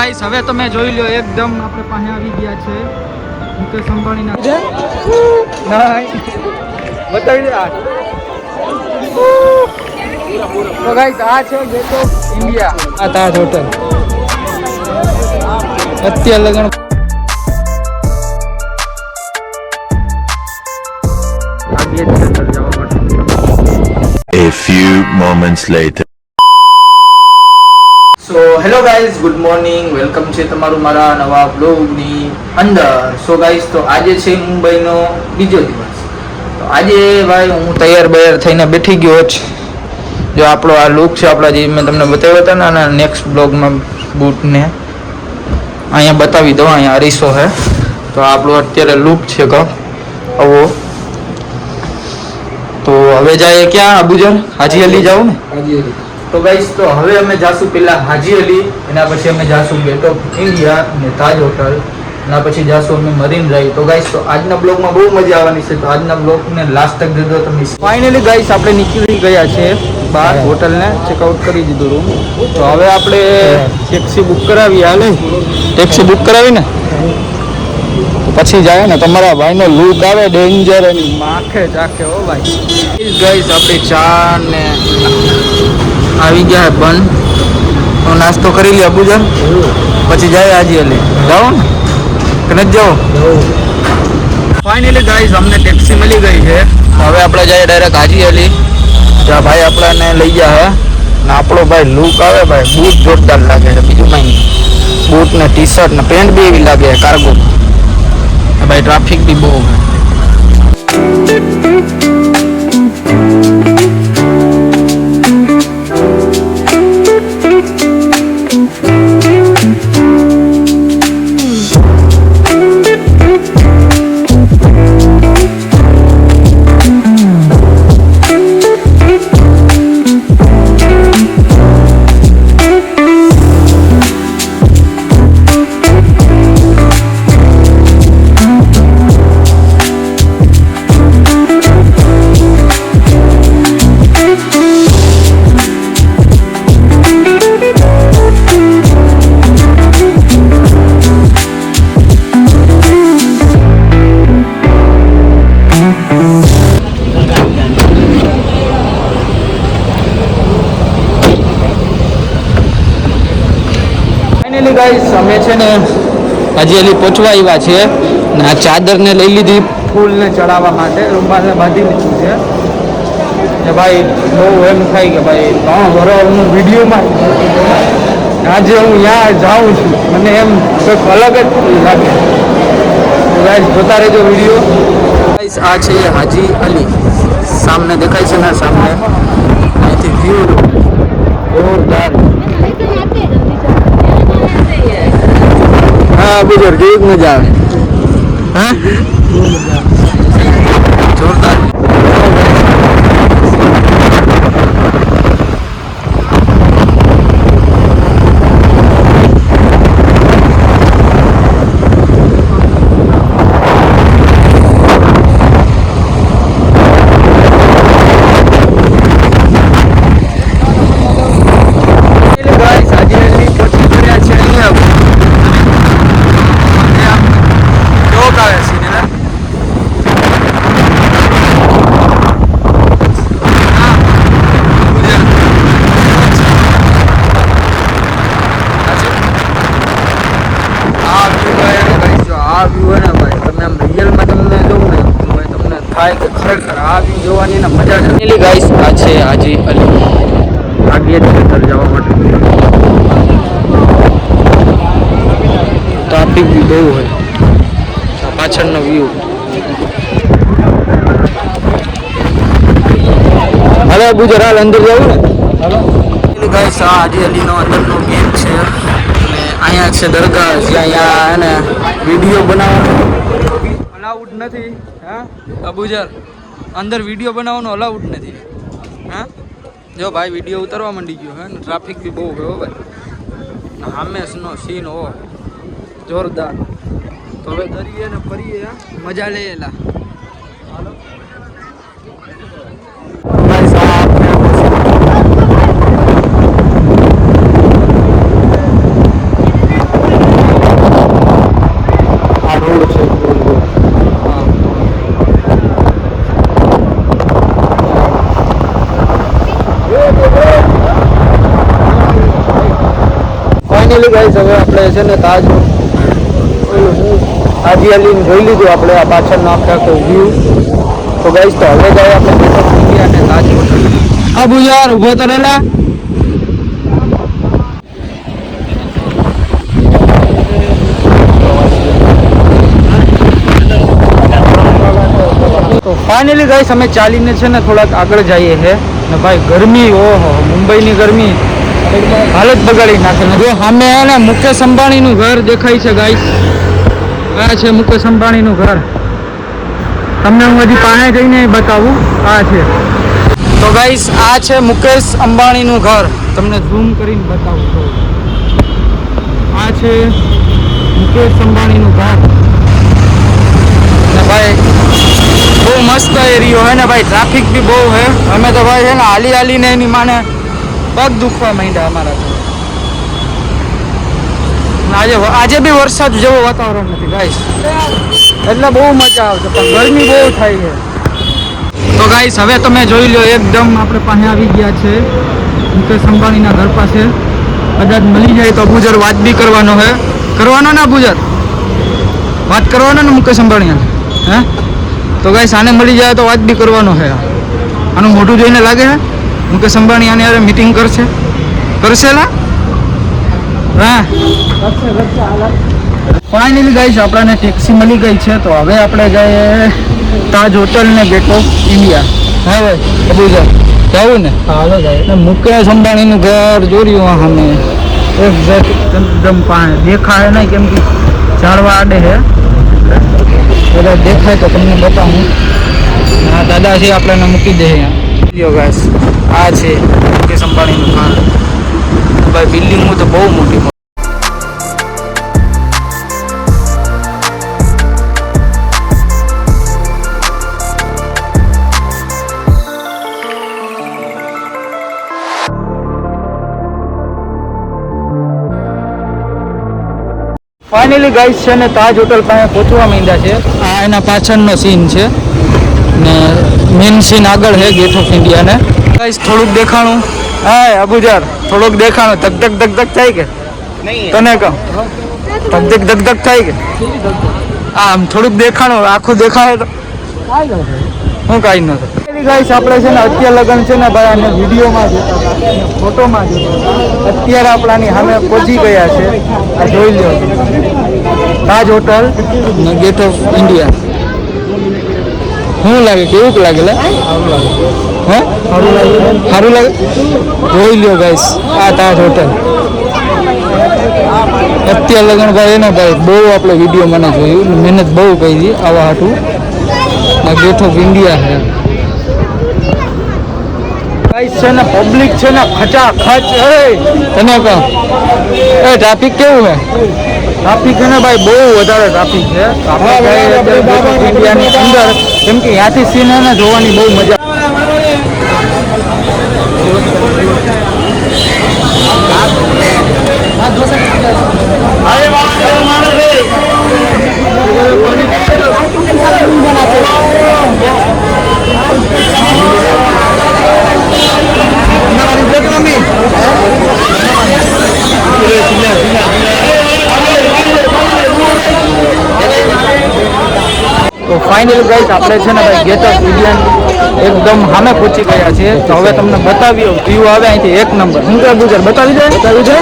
Guys હવે તમે જોઈ લો એકદમ આપણે પાસે આવી ગયા છે. મુકેશ અંબાણીના નહીં બતાવી દે આ. તો ગાઈસ આ છે ગેટ ઓફ ઇન્ડિયા આ તાજ હોટલ. અત્યારે લગન છે A few moments later. Hello guys good morning welcome છે તમારું મારા નવા બ્લોગની અંદર. સો ગાઈઝ તો આજે છે મુંબઈનો બીજો દિવસ. તો આજે ભાઈ હું તૈયાર બૈયાર થઈને બેઠી ગયો છું જો આપણો આ લુક છે, આપણા જે મેં તમને બતાવ્યો હતા ને આના નેક્સ્ટ બ્લોગમાં બૂટને અહીંયા બતાવી દઉં, અહીંયા અરીસો છે તો આપણો અત્યારે લુક છે ક આવો. તો હવે જાય ક્યાં? અબુજર હાજી અલી જાઓ ને. તો ગાઈસ તો હવે અમે જાશું પહેલાં હાજી અલી એના પછી અમે જાશું ગેટ ઓફ ઇન્ડિયા અને તાજ હોટલ એના પછી જાશું અમે મરીન ડ્રાઈવ તો ગાઈસ તો આજના બ્લોગમાં બહુ મજા આવવાની છે. તો આજના બ્લોગને લાસ્ટ તક દીધો તમે. ફાઇનલી ગાઈસ આપણે નીકળી ગયા છે બહાર હોટલને. ચેકઆઉટ કરી દીધું રૂમ તો હવે આપણે ટેક્સી બુક કરાવી હાલે? ટેક્સી બુક કરાવી ને પછી જાય ને તમારા ભાઈનો લુક આવે ડેન્જર એની માખે ચાખે ઓ ભાઈ. ગાઈસ આપણે ચા ને આવી ગયા હે બન તો નાસ્તો કરી લે અબુજન પછી જાય આજે અલે. જાઓ ને? કે નથી જાઓ? ફાઇનલી ગાઈઝ અમને ટેક્સી મળી ગઈ છે. હવે આપણે જઈએ ડાયરેક્ટ હાજી અલી. જ્યાં ભાઈ આપણને લઈ ગયા હે. ને આપણો ભાઈ લુક આવે ભાઈ બૂટ જોરદાર લાગે છે. બીજું કંઈ નહીં. બૂટ ને ટી શર્ટ ને પેન્ટ બી એવી લાગે કાર્ગો ભાઈ ટ્રાફિક બી બહુ ગાઈસ અમે છે ને હજી હજી પહોંચવા આવ્યા છે. ને આ ચાદરને લઈ લીધી ફૂલને ચડાવવા માટે, રૂમાલને બાંધી લીધું છે. ને ભાઈ બહુ એમ થાય કે ભાઈ ત્રણ વર્ષ હું વિડીયોમાં આજે હું ત્યાં જાઉં છું. મને એમ કંઈક અલગ જ લાગે. ગાઈસ જોતા રહેજો વીડિયો ગાઈસ આ છે હાજી અલી. સામને દેખાય છે ને સામને? અહીંથી વ્યૂ જોરદાર. બુજર કેવી મજા આવે? હા? જોરદાર Guys, આજે અમે પહોંચી ગયા છે અહીંયા જોક આવે છે ને આ વ્યૂ ને ભાઈ તમે આમ રિયલમાં તમને જોવું ને તો ભાઈ તમને થાય કે ખરેખર આ વ્યૂ જોવાની ને મજા છે પેલી ગાઈસ હાજી અલી. આગે ઘર જવા માટે. ટ્રાફિક બી બહુ હોય. પાછળનો વ્યૂ હવે ગુજરાત અંદર જવું ને. ગાઈસ આ હાજી અલીનો અંદરનો ગેમ છે. અને અહીંયા છે દરગાહ જ્યાં અહીંયા એને વીડિયો બનાવવાનો. અલાઉડ નથી હા? અબુજર અંદર વીડિયો બનાવવાનો અલાઉડ નથી. હા? જો ભાઈ વીડિયો ઉતારવા માંડી ગયો હે ને? ટ્રાફિક બી બહુ ગયો ભાઈ. હામેશનો સીન હો. જોરદાર. તો હવે દરિયે ને ફરીએ? મજા લઈએ એલા Guys, આ આપણે ફાઇનલી ગાઈસ, હવે આપણે છે ને તાજ તાજી અલીને જોઈ લીધું આપણે, આ પાછળનો આખે વ્યૂ તો ગાઈસ, તો હવે જાય આપણે ઓફ ઇન્ડિયા અને તાજ અબુ યાર ઊભો તો રહેલા. તો ફાઇનલી ગાઈસ, અમે ચાલીને છે ને થોડાક આગળ જઈએ છે ને ભાઈ, ગરમી, ઓહો, મુંબઈની ગરમી. હાલત બગાડી નાખે ને જો સામે ને મુકેશ અંબાણીનું ઘર દેખાય છે ગાઈસ આ છે મુકેશ અંબાણીનું ઘર. તમને હું હજી પાસે જઈને બતાવું, આ છે. તો ગાઈસ આ છે મુકેશ અંબાણીનું ઘર. તમને ઝૂમ કરીને બતાવું તો. આ છે મુકેશ અંબાણીનું ઘર. ભાઈ, બહુ મસ્ત એરિયો હે ને ભાઈ ટ્રાફિક બી બહુ હે. અમે તો ભાઈ છે ને હાલી હાલીને એની માને પગ દુખવા માંડ્યા અમારા તો. આજે આજે બી વરસાદ જેવો વાતાવરણ નથી ગાઈસ એટલે બહુ મજા આવશે પણ ગરમી બહુ થાય છે. તો ગાઈસ હવે તમે જોઈ લો, એકદમ આપણે પાસે આવી ગયા છે. મુકેશ અંબાણીના ઘર પાસે. કદાચ મળી જાય તો અબુજર વાત બી કરવાનો હે. કરવાનો ના અબુજર વાત કરવાનો ને મુકેશ અંબાણી હે? તો ગાઈસ આને મળી જાય તો વાત બી કરવાનો છે આનું મોઢું જોઈને લાગે છે મુકેશ અંબાણી આની યારે મીટિંગ કરશે. કરશે લા? હા. ફાઇનલી છે આપણને ટેક્સી મળી ગઈ છે તો હવે આપણે જઈએ તાજ હોટલ ને ગેટ ઓફ ઇન્ડિયા હા ભાઈ અબુજા જવું ને? હાલો જાય મુકેશ અંબાણીનું ઘર જોર્યું એક્ઝેક્ટ એકદમ પાણી દેખાય નહીં કેમ કે ઝાડવા આડે છે. બધા દેખાય તો તમને બતાવું. હા દાદાશ્રી આપણને મૂકી દે અહીંયા. ગાઈસ આ છે મુકેશ અંબાણીનું ઘર ભાઈ બિલ્ડિંગ તો બહુ મોટી ફાઇનલી ગાઈસ છે ને તાજ હોટલ પાસે પહોંચવા માંડ્યા છે. આ એના પાછળનો સીન છે. ને મેન સીન આગળ છે ગેટ ઓફ ઇન્ડિયાને ગાઈસ થોડુંક દેખાણું. હા અબુજાર થોડુંક દેખાણું. ધક ધક ધક ધક થાય કે? તને કહો. ધક ધક ધક ધક થાય કે? આમ થોડુંક દેખાણું આખું દેખાય તો. હું કાંઈ ન થાય ગાઈસ આપણે છે ને અત્યારે લગન છે ને ભાઈ આને વિડીયોમાં જોતા ફોટોમાં જોતા અત્યારે આપણાની સામે પહોંચી ગયા છે. આ જોઈ લો Taj hotel gate of India શું લાગે, કેવું લાગે હે? સારું લાગે? જોઈ લ્યો ગાઈસ આ તાજ હોટલ અત્યારે લગ્ન ભાઈ એને ભાઈ બહુ આપણે વીડિયો મને જોયું મહેનત બહુ કરી આવા હાટું. આ ગેટ ઓફ ઇન્ડિયા છે. ગાઈસ છે ને પબ્લિક છે ને, ખચા ખચ એ તને કહો. એ ટ્રાફિક કેવું છે ટ્રાફિક છે ને ભાઈ બહુ વધારે ટ્રાફિક છે. આપણે ઇન્ડિયાની અંદર કેમ કે ત્યાંથી સીન જોવાની બહુ મજા તો ફાઇનલ ગાઈસ આપણે છે ને ભાઈ ગેટ ઓફ ઇન્ડિયન એકદમ સામે પહોંચી ગયા છે તો હવે તમને બતાવ્યો વ્યૂ આવે અહીંથી એક નંબર હું કે ગુજરાત બતાવી દે બતાવી દે.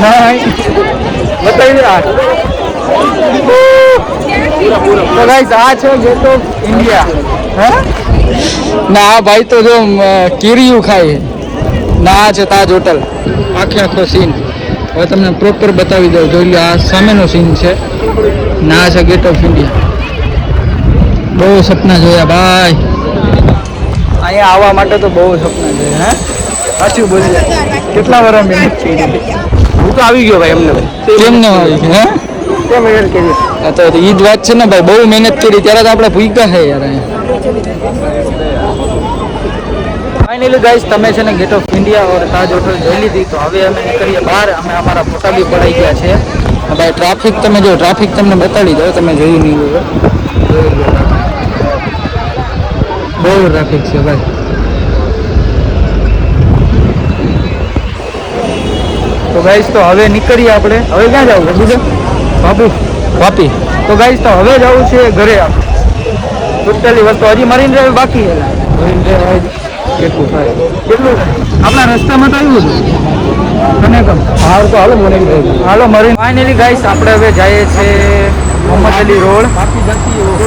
નહીં. બતાવી દે તો ગાઈસ આ છે ગેટ ઓફ ઇન્ડિયા હે? ના, આ ભાઈ તો જો કેરીયું ખાય. ના છે તાજ હોટલ આખે આખો સીન હવે તમને પ્રોપર બતાવી દઉં. જોઈ લો આ સામેનો સીન છે. ના છે ગેટ ઓફ ઇન્ડિયા બહુ સપના જોયા ભાઈ. અહીંયા આવવા માટે તો બહુ સપના જોયા હે? સાચું બોલી કેટલા વર્ષ મહેનત કરી હું તો આવી ગયો ભાઈ એમને. કેમ ન આવી હે? કેમ મહેનત કરી? તો ઈ જ વાત છે ને ભાઈ બહુ મહેનત કરી ત્યારે તો આપણે ભૂગ્યા છે યાર ફાઇનલી ગાઈસ તમે છે ને gate of India or Taj hotel જોઈ લીધી તો હવે અમે નીકળીએ બહાર. અમે અમારા ફોટા બી પડાઈ ગયા છે. ભાઈ ટ્રાફિક તમે જો ટ્રાફિક તમને બતાડી દો તમે જોયું નહીં લો. બહુ ટ્રાફિક છે ભાઈ. તો ગાઈસ તો હવે નીકળીએ આપણે. હવે ક્યાં જવું? બધું વાપી વાપી તો ગાઈસ તો હવે જવું છે ઘરે આપણે ટોટલી વસ્તુ હજી મરીન ડ્રાઈવ બાકી છે. મરીન ડ્રાઈવ કેટલું થાય? કેટલું? આપણા રસ્તામાં તો આવ્યું હતું તને કમ હાલ તો હાલો મરીન ડ્રાઈવ હાલો મરીન. ફાઇનલી ગાઈસ આપણે હવે જઈએ છીએ મોહમ્મદ અલી રોડ.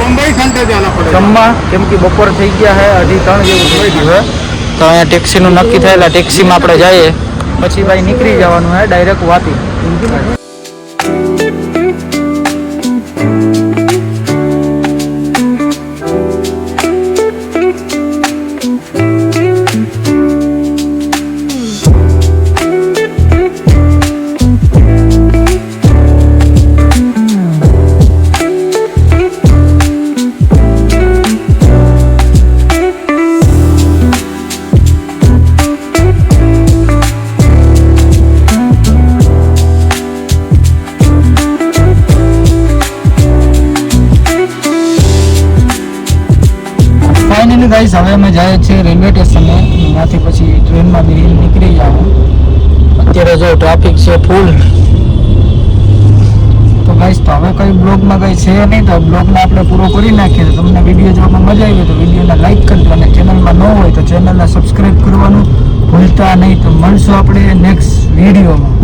બોમ્બે ખાંતે જાના પડે. જમવા કેમ કે બપોર થઈ ગયા હે અઢી ત્રણ જેવું થઈ ગયું હે તો અહીંયા ટેક્સીનું નક્કી થયેલા ટેક્સીમાં આપણે જઈએ. પછી ભાઈ નીકળી જવાનું હે ડાયરેક્ટ વાપી. ફાઇનલી ગાઈસ હવે અમે જાય છે રેલવે સ્ટેશને ત્યાંથી પછી ટ્રેનમાં બી નીકળી જાવ અત્યારે જો ટ્રાફિક છે ફૂલ તો ગાઈસ તો હવે કઈ બ્લોગમાં કઈ છે નહીં તો બ્લોગને આપણે પૂરો કરી નાખીએ. તો તમને વીડિયો જોવામાં મજા આવી હોય તો વિડીયોને લાઈક કરજો અને ચેનલમાં ન હોય તો ચેનલને સબસ્ક્રાઈબ કરવાનું ભૂલતા નહીં. તો મળશું આપણે નેક્સ્ટ વિડીયોમાં